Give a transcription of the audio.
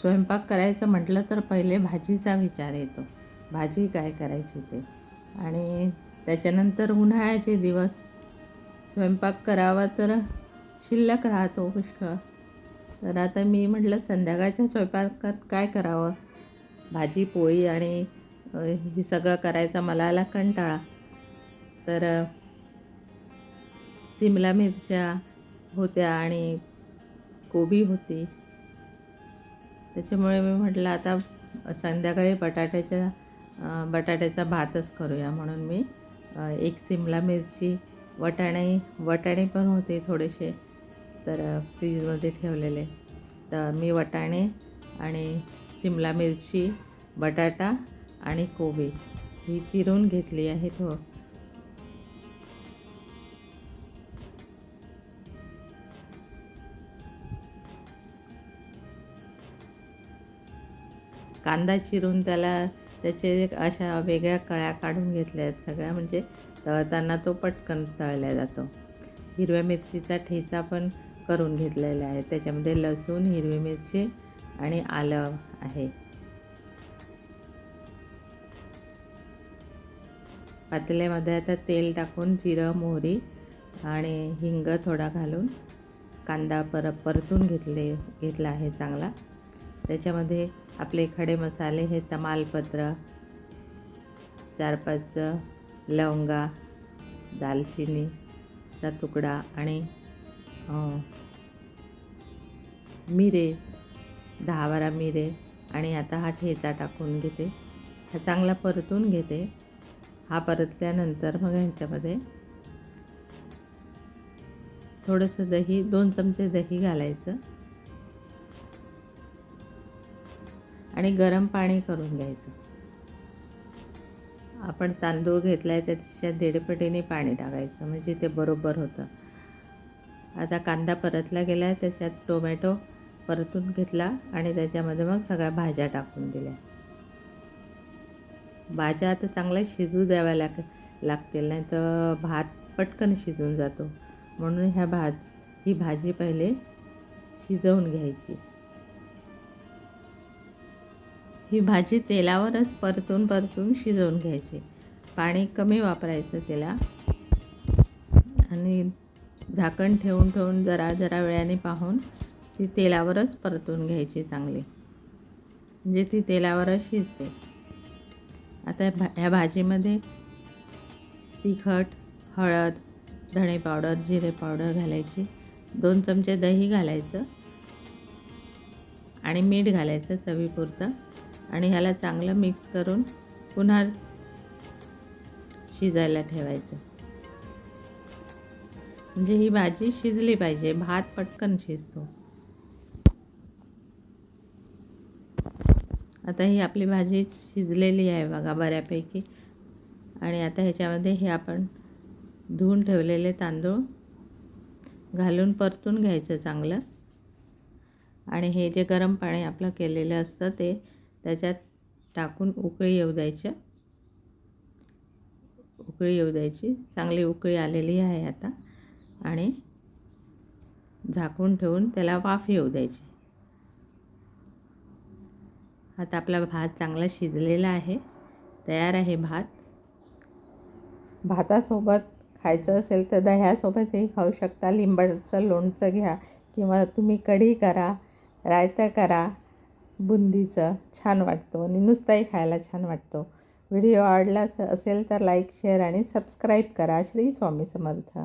स्वयंपाक करायचं म्हटलं तर पहिले भाजीचा विचार येतो. भाजी काय करायची ते? आणि त्याच्यानंतर उन्हाळ्याचे दिवस. स्वयंपाक करावा तर शिल्लक राहतो पुष्कळ. तर आता मी म्हटलं संध्याकाळच्या स्वयंपाकात काय करावं? भाजी पोळी आणि हे सगळं करायचा मला आला कंटाळा. तर सिमला मिरच्या होत्या आणि कोबी होती. त्याच्यामुळे मी म्हटलं आता संध्याकाळी बटाट्याच्या बटाट्याचा भातच करूया म्हणून मी एक सिमला मिरची वटाणे वटाणे पण होते थोडेसे तर फ्रीजमध्ये ठेवलेले. तर मी वटाणे आणि सिमला मिरची बटाटा आणि कोबी ही चिरून घेतली आहे थो हो. कांदा चिरून त्याला त्याचे अशा वेगळ्या कळ्या काढून घेतल्या आहेत सगळ्या. म्हणजे तळताना तो पटकन तळला जातो. हिरव्या मिरचीचा ठेचा पण करून घेतलेला आहे. त्याच्यामध्ये लसूण हिरवी मिरची आणि आलं आहे. पातेल्यामध्ये आता तेल टाकून जिरं मोहरी आणि हिंग थोडा घालून कांदा पर परतून घेतले घेतला आहे चांगला. त्याच्यामध्ये आपले खडे मसाले हे तमालपत्र चार पाच लवंगा दालचिनीचा तुकडा आणि मिरे दहा बारा मिरे आणि आता हा ठेचा टाकून घेते. हा चांगला परतून घेते. हा परतल्यानंतर मग ह्याच्यामध्ये थोडंसं दही दोन चमचे दही घालायचं. आणि गरम पाणी करून घ्यायचं. आपण तांदूळ घेतला आहे त्याच्या दीडपटीने पाणी टाकायचं म्हणजे ते बरोबर होतं. आता कांदा परतला गेला आहे त्याच्यात टोमॅटो परतून घेतला आणि त्याच्यामध्ये मग सगळ्या भाज्या टाकून दिल्या. भाज्या आता चांगल्या शिजू द्याव्या लाग लागतील नाही तर भात पटकन शिजून जातो. म्हणून ह्या भात ही भाजी पहिले शिजवून घ्यायची. ही भाजी तेलावरच परतून परतून शिजवून घ्यायची. पाणी कमी वापरायचं त्याला आणि झाकण ठेवून ठेवून जरा जरा वेळाने पाहून ती तेलावरच परतून घ्यायची चांगली. म्हणजे ती तेलावरच शिजते. आता भा ह्या भाजीमध्ये तिखट हळद धणे पावडर जिरे पावडर घालायची. दोन चमचे दही घालायचं. आणि मीठ घालायचं चवीपुरतं. आणि ह्याला चांगलं मिक्स करून पुन्हा शिजायला ठेवायचं. म्हणजे ही भाजी शिजली पाहिजे भात पटकन शिजतो. आता ही आपली भाजी शिजलेली आहे बघा बऱ्यापैकी. आणि आता ह्याच्यामध्ये हे आपण धुवून ठेवलेले तांदूळ घालून परतून घ्यायचं चांगलं. आणि हे जे गरम पाणी आपलं केलेलं असतं ते त्याच्यात टाकून उकळी येऊ द्यायच्या उकळी येऊ द्यायची. चांगली उकळी आलेली आहे आता. आणि झाकून ठेवून त्याला वाफ येऊ द्यायची. आता आपला भात चांगला शिजलेला आहे. तयार आहे भात. भातासोबत खायचं असेल तर दह्यासोबतही खाऊ शकता. लिंबाचं लोणचं घ्या किंवा तुम्ही कढी करा रायता करा. बुंदीचं छान वाटतो आणि नुसताही खायला छान वाटतो. व्हिडिओ आवडला असेल तर लाईक शेअर आणि सबस्क्राईब करा. श्री स्वामी समर्थ.